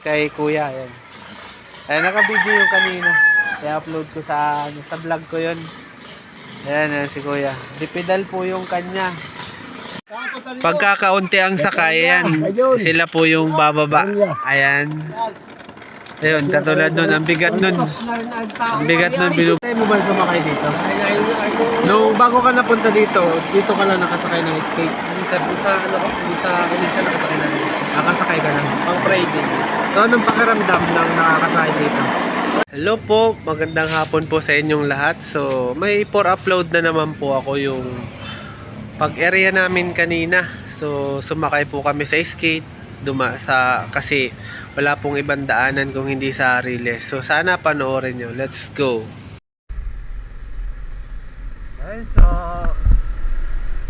kay kuya, ayan. Ayan, naka-video yung kanina. I-upload ko sa, ano, sa vlog ko yun. Ayan, ayan si kuya. Dipidal po yung kanya. Pagkakaunti ang sakay, ayan. Sila po yung bababa. Ayan. Ayun, katulad nun. Ang bigat nun. Ang bigat nun. Binub... Tayo mo ba sumakay dito? Nung bago ka napunta dito, dito ka lang nakasakay ng skate. Sa, sa ano ko, sa kanisa nakasakay na rin. Nakasakay ka lang. Pang Friday. So, anong pakiramdam ng nakakasakay dito? Hello po, magandang hapon po sa inyong lahat. So, may for upload na naman po ako yung pag-area namin kanina. So, sumakay po kami sa skate, duma sa kasi wala pong ibang daanan kung hindi sa Riles. So, sana panoorin nyo. Let's go. Okay, so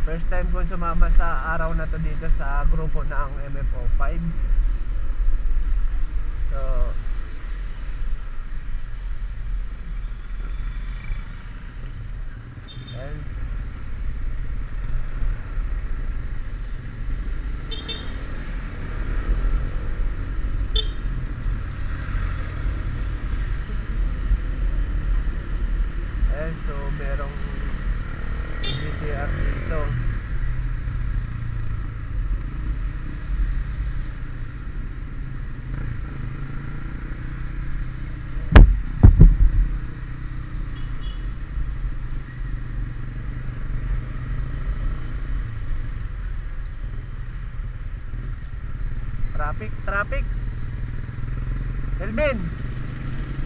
first time ko sumama sa araw na to dito sa grupo ng MFO 5. So, Ayan. Ayan, so merong GTR dito. Traffic. Elvin.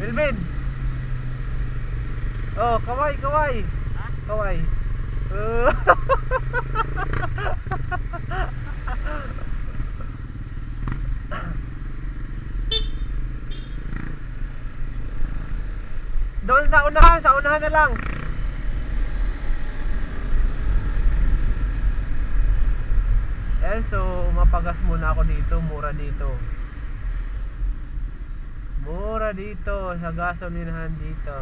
Elvin. Oh, kaway, kaway. Kaway. Uh, Doon sa unahan, sa unahan na lang. Eh, so mapagas muna ako dito, mura dito. Mura dito sa gasolinahan dito.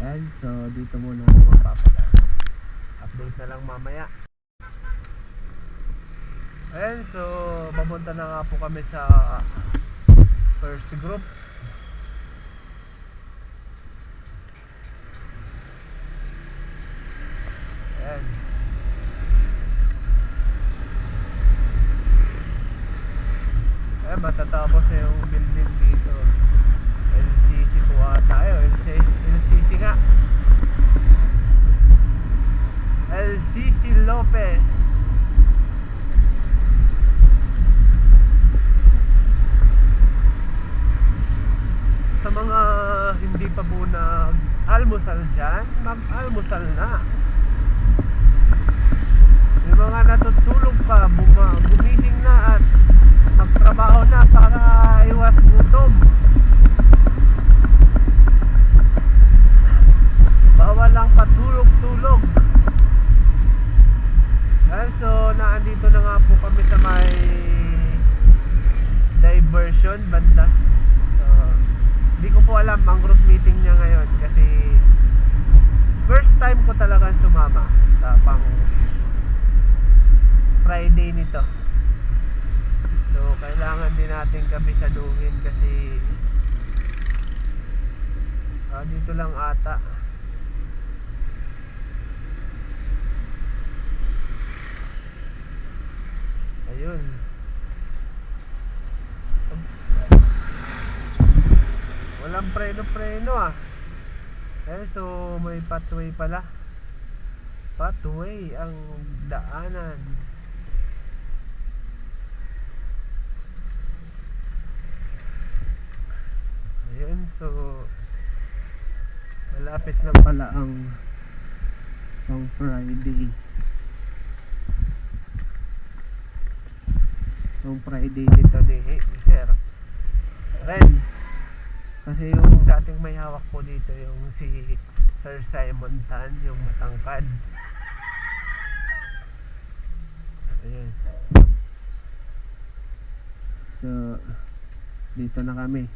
And so dito muna ako mapapagas. Update na lang mamaya. Ayan, so papunta na nga po kami sa first group. Ayan. Ayan, matatapos na yung building dito. LCC po ata tayo. LCC, LCC nga. LCC Lopez. sa mga hindi pa po nag almusal dyan, mag-almusal na. Yung mga natutulog pa, buma, gumising na at magtrabaho na para iwas gutom. Bawal lang patulog-tulog. Ayan, so naandito na nga po kami sa may diversion banda. So, hindi ko po alam ang group meeting niya ngayon kasi first time ko sumama sa pang Friday nito. So, kailangan din natin kabisaduhin kasi ah, dito lang ata. Ayun. Walang preno-preno ah. Eh, so may pathway pala. Pathway ang daanan. Ayun, so malapit na pala ang pang Friday. Ang Friday nito ni Sir Ren. Kasi yung dating may hawak po dito yung si Sir Simon Tan, yung matangkad. Ayan. So, dito na kami.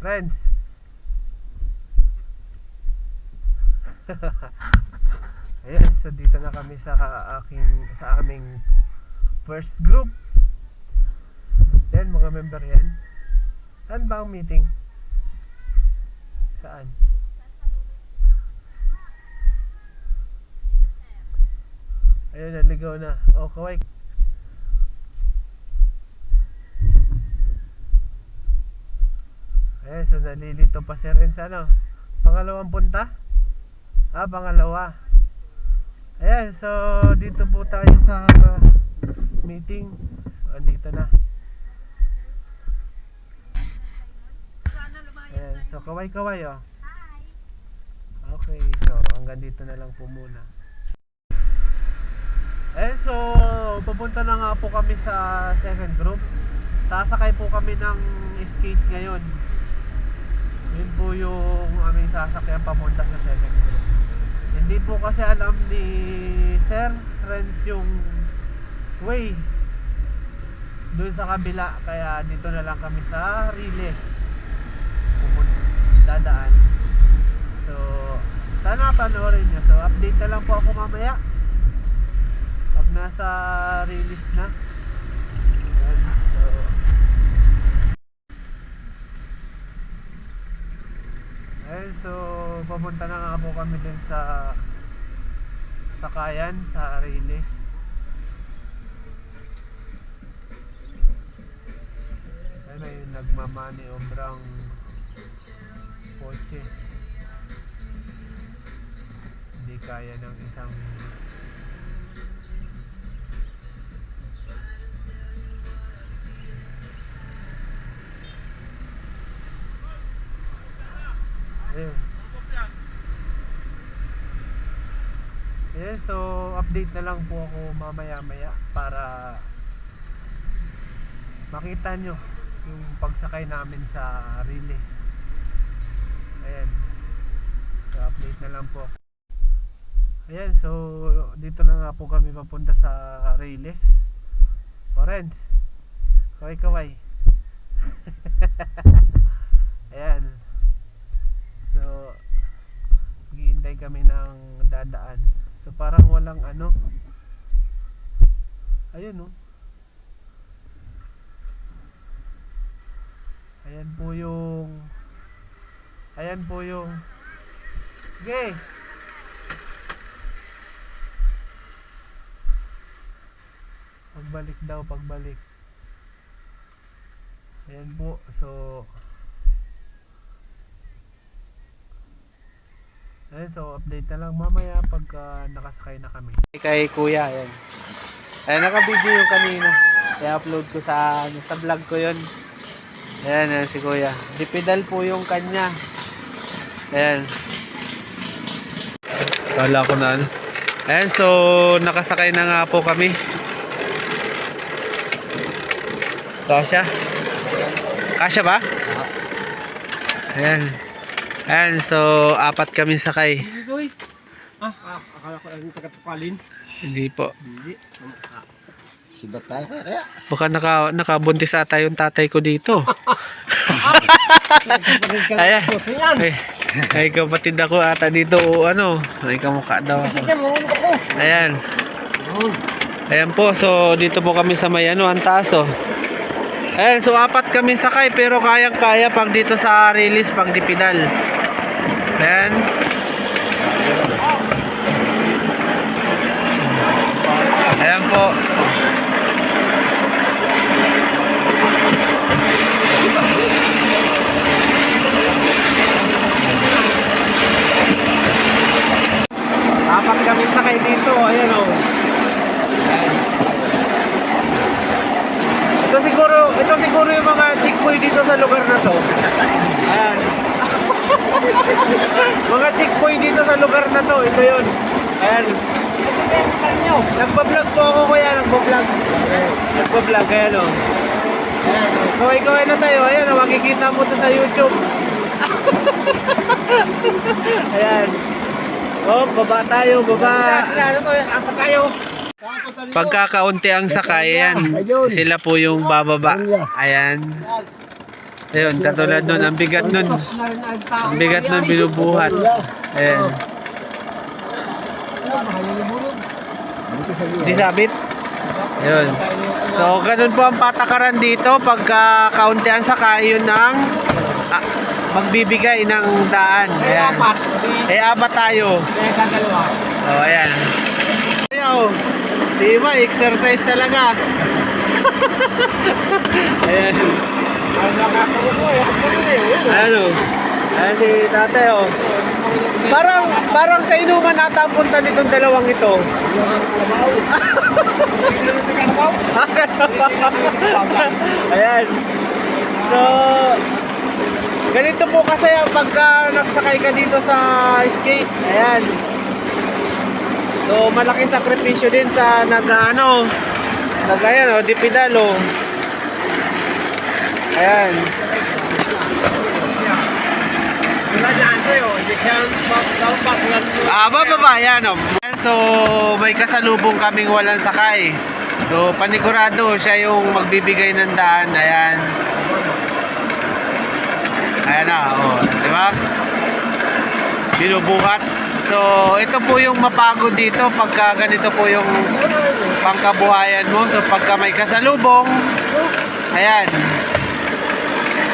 Friends. Ayan, so dito na kami sa aking sa aming first group. Yan, mga member yan. Saan ba ang meeting? Saan? Ayun, naligaw na. O, kaway. Ayan, so nalilito pa si Ren sa ano? Pangalawang punta? Ah, pangalawa. Ayan, so dito po tayo sa uh, meeting. So, andito na. Ayan, so kaway-kaway oh. Okay, so hanggang dito na lang po muna. Eh, so pupunta na nga po kami sa second group. Sasakay po kami ng skate ngayon. Yun po yung aming sasakyan pamunta sa second group. Hindi po kasi alam ni Sir Renz yung way doon sa kabila. Kaya dito na lang kami sa pupunta dadaan. So sana panoorin nyo. So update na lang po ako mamaya. Pag nasa release na. Ayan, so so papunta na nga po kami dun sa sakayan sa release ay may nagmamani obrang kotse. Hindi kaya ng isang ayun Yes, so update na lang po ako mamaya-maya para makita nyo yung pagsakay namin sa release. Ayan. So update na lang po. Ayan, so dito na nga po kami papunta sa release. Orange. Kaway-kaway. Ayan. So maghihintay kami ng dadaan. So parang walang ano. Ayun oh. Ayan po yung Ayan po yung Okay. Pagbalik daw, pagbalik. Ayan po. So Ayan, so update na lang mamaya pagka nakasakay na kami. Kay kuya, ayan. Ayan, naka-video yung kanina. I-upload ko sa, ano, sa vlog ko yun. Ayan, ayan si kuya. Dipidal po yung kanya. Ayan. Kala ko na. ano. Ayan, so nakasakay na nga po kami. Kasya? Kasya ba? Ayan. Ayan, so apat kami sakay. Uy! Ah, ah, akala ko ang taga-tukalin. Hindi po. Hindi. Ah, Sibat tayo kaya. Baka naka, nakabuntis ata yung tatay ko dito. Ayan. Ay, ay kapatid ako ata dito o ano. Ay kamukha daw ako. Ayan. Ayan po, so dito po kami sa may ano, ang taas oh. Ayan, so apat kami sakay pero kayang kaya pag dito sa release pag dipidal. Ayan. Ayan po. Apat kami sakay dito, ayan. Ayan. Ito siguro, ito siguro yung mga chick boy dito sa lugar na to. Ayan. mga chick boy dito sa lugar na to, ito yun. Ayan. Nagpa-vlog po ako kuya, nagpa-vlog. Nagpa-vlog, ayan o. Ayan o. Kaway-kaway na tayo, ayan o. Makikita mo to sa YouTube. ayan. Oh, baba tayo, baba. Apa tayo? Pagkakaunti ang sakay, ayan. Sila po yung bababa. Ayan. Ayun, katulad nun, ang bigat nun. Ang bigat nun binubuhat. Ayan. Di sabit? Ayun. So, ganun po ang patakaran dito. Pagka kaunti ang sakay, yun ang ah, magbibigay ng daan. Ayan. Eh, apat tayo. Oh, ayan. Ayaw. Di ba, exercise talaga. ayan. Ano? Ayan si tatay, oh. Parang, parang sa inuman ata ang punta nitong dalawang ito. ayan. So, ganito po kasi ang pagka nagsakay ka dito sa skate. Ayan. So, malaking sakripisyo din sa nag, ano, nag, ayan, oh, di pedalo. Ayan. Ah, bababa, yan, oh. So, may kasalubong kaming walang sakay. So, panigurado, siya yung magbibigay ng daan. Ayan. Ayan na, oh. Di ba? Binubuhat. So, ito po yung mapagod dito pagka ganito po yung pangkabuhayan mo. So, pagka may kasalubong, ayan.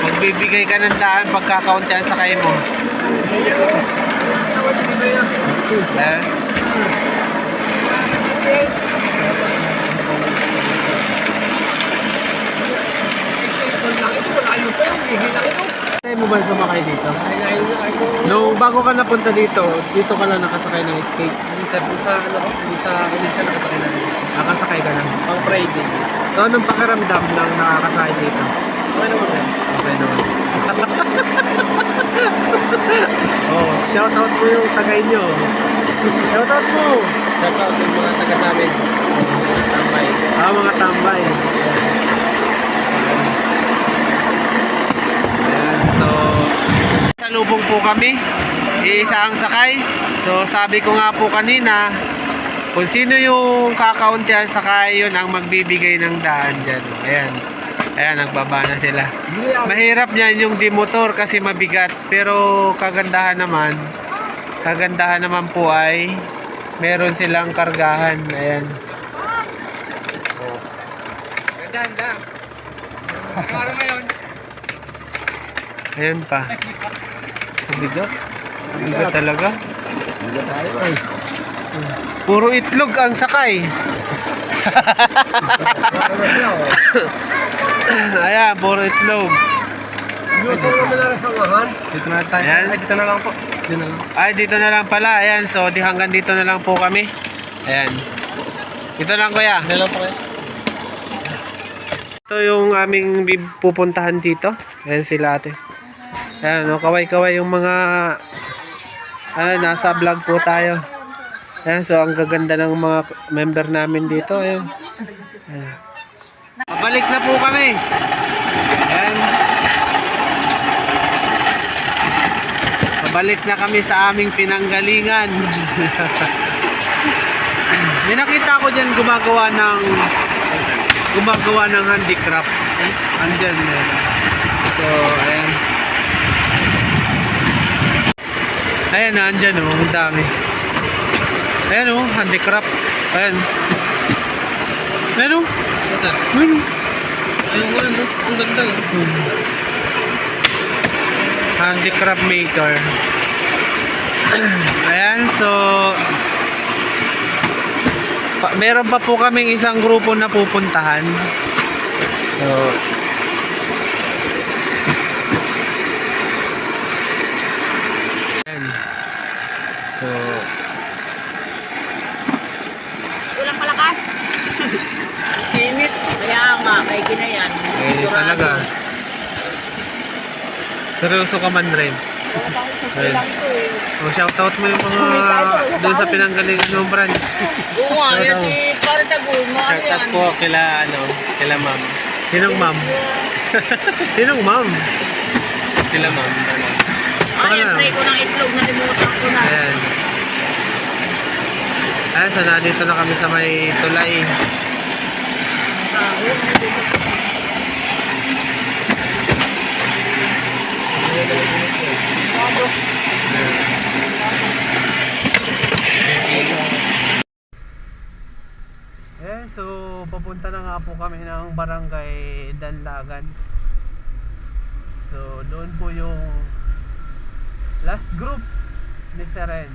Magbibigay ka ng daan pagka kaunti ang sakay mo. Ayan. Tayo mo ba sumakay dito? Nung bago ka napunta dito, dito ka lang nakasakay ng skate. Sa, sa, ano ko, sa, sa nakasakay na rin. Nakasakay ka lang. Pang Friday. So, anong pakiramdam ng nakakasakay dito? Okay naman naman. oh, shout out mo yung tagay nyo. Shout out mo. Shout out yung mga taga sa amin. Mga tambay. Ah, mga tambay. Ayan, so, salubong po kami. Iisa ang sakay. So, sabi ko nga po kanina, kung sino yung kakaunti ang sakay, yun ang magbibigay ng daan dyan. Ayan. Ayan, nagbaba na sila. Mahirap niyan yung di-motor kasi mabigat. Pero kagandahan naman, kagandahan naman po ay meron silang kargahan. Ayan. Gandaan lang. Para ngayon. Ayan pa. Mabigat. Mabigat talaga. Puro itlog ang sakay. Ayan, puro itlog. Dito na sa ngahan. Dito na tayo. Ayan. Ay, dito na lang po. Dito na lang. Ay, dito na lang pala. Ayan, so di hanggang dito na lang po kami. Ayan. Dito lang kuya. Dito lang po kayo. Ito yung aming pupuntahan dito. Ayan sila ate. Ayan, no, kaway-kaway yung mga ah, nasa vlog po tayo. Ayan, so ang gaganda ng mga member namin dito. Ayan. Ayan. Pabalik na po kami. Ayan. Pabalik na kami sa aming pinanggalingan. May nakita ko dyan gumagawa ng gumagawa ng handicraft. Andyan. So, ayan. Ayan na, andyan oh, ang dami. Ayan oh, handicraft. Ayan. Ayan oh. Ayan oh. Ayun nga, no? Ang ganda. oh. Hmm. Handicraft maker. Ayan, so pa, meron pa po kaming isang grupo na pupuntahan. So Ayan. So Walang palakas. Init. Kaya nga, may ginayan. eh talaga. Seryoso ka man rin. Ayun. O shoutout mo yung mga doon sa pinanggalingan ng brand. Oo nga, Shout yan out. si Paritagul. Mga Shoutout yan. po kila, ano, kila ma'am. Sinong ma'am? Sinong ma'am? Kila ma'am. Ano. Ay, ang tray ko ng itlog. Nalimutan ko na. Ayan. Ayan, so nandito na kami sa may tulay. Eh, so papunta na nga po kami ng barangay Danlagan. So, doon po yung last group ni Seren.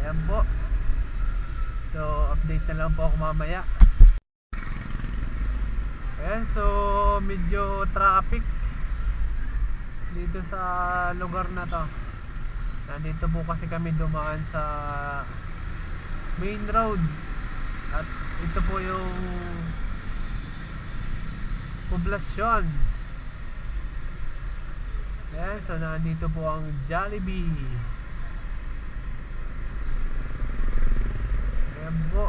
Ayan po. So, update na lang po ako mamaya. Ayan, so medyo traffic dito sa lugar na to. Nandito po kasi kami dumaan sa main road. At ito po yung poblasyon. Ayan, so nandito po ang Jollibee. Ayan po.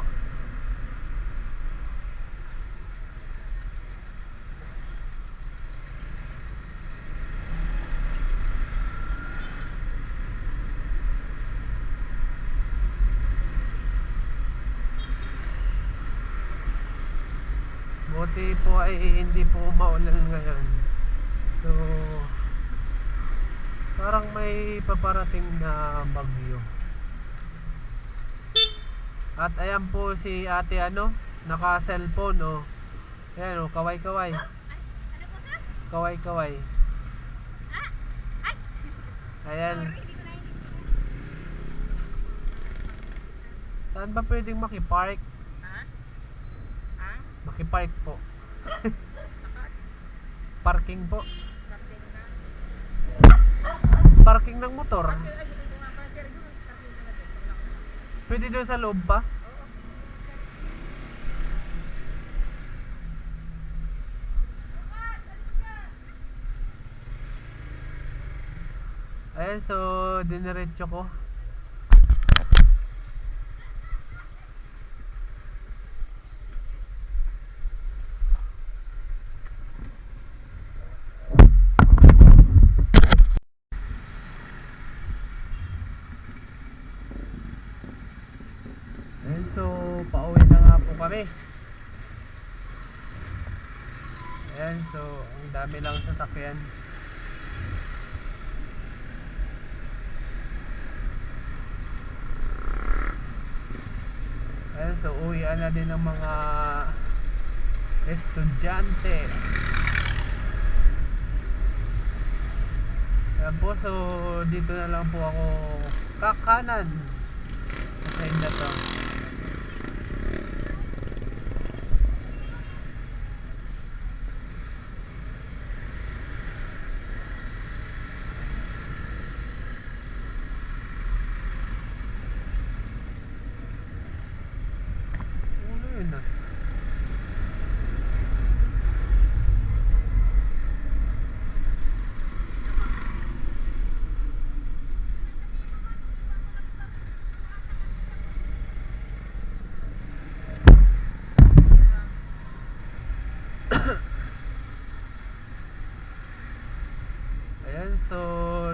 Buti po ay hindi po maulan ngayon. So, parang may paparating na bagyo. At ayan po si ate ano, naka cellphone oh. Ayan oh, kaway kaway. Kaway kaway. Ayan. Saan ba pwedeng makipark? Ha? Ha? Makipark po. Parking po. Parking ng motor. Pwede doon sa loob pa? Ayan, so diniretso ko. Ayan, so pauwi na nga po kami. Ayan, so ang dami lang sasakyan. Ayan, so uwian na din ng mga estudyante. Ayan po, so dito na lang po ako kakanan sa side na to. Ano yun ah? Ayan, so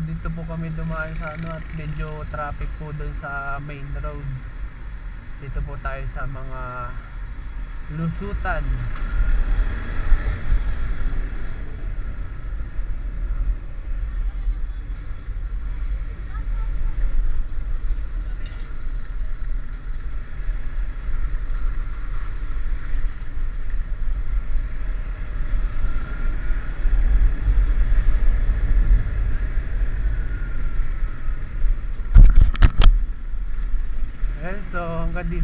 dito po kami dumaan sa ano at medyo traffic po dun sa main road. Dito po tayo sa mga lusutan.